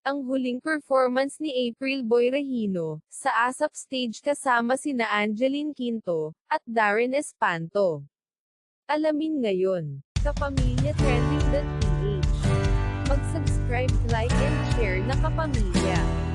Ang huling performance ni April Boy Regino, sa ASAP stage kasama sina Angeline Quinto, at Darren Espanto. Alamin ngayon, Kapamilya Trending.ph. Mag-subscribe, like and share na kapamilya.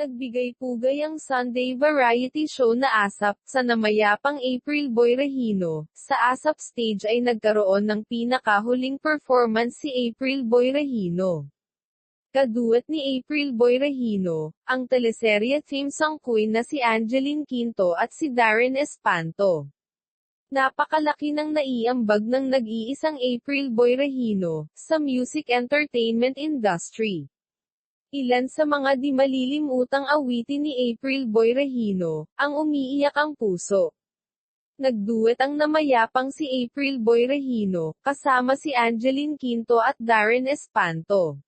Nagbigay pugay ang Sunday variety show na ASAP, sa namayapang April Boy Regino. Sa ASAP stage ay nagkaroon ng pinakahuling performance si April Boy Regino. Kaduet ni April Boy Regino, ang teleserye theme song queen na si Angeline Quinto at si Darren Espanto. Napakalaki ng naiambag ng nag-iisang April Boy Regino, sa music entertainment industry. Ilan sa mga di malilimutang awitin ni April Boy Regino, ang umiiyak ang puso. Nagduet ang namayapang si April Boy Regino, kasama si Angeline Quinto at Darren Espanto.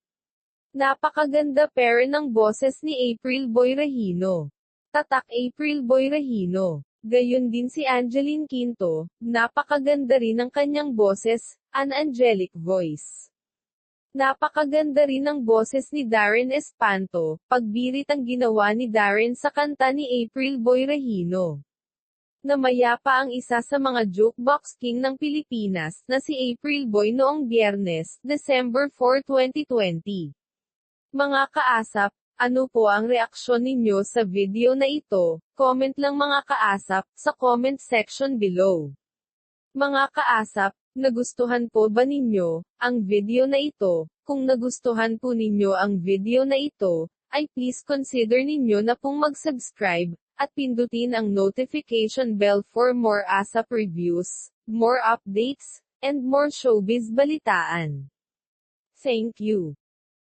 Napakaganda pera ng boses ni April Boy Regino. Tatak April Boy Regino. Gayon din si Angeline Quinto, napakaganda rin ng kanyang boses, an angelic voice. Napakaganda rin ng boses ni Darren Espanto, pagbirit ang ginawa ni Darren sa kanta ni April Boy Regino. Namaya pa ang isa sa mga jukebox king ng Pilipinas, na si April Boy noong biyernes, December 4, 2020. Mga kaasap, ano po ang reaksyon ninyo sa video na ito? Comment lang mga kaasap, sa comment section below. Mga kaasap, nagustuhan po ba ninyo, ang video na ito? Kung nagustuhan po ninyo ang video na ito, ay please consider ninyo na pong mag-subscribe, at pindutin ang notification bell for more ASAP reviews, more updates, and more showbiz balitaan. Thank you.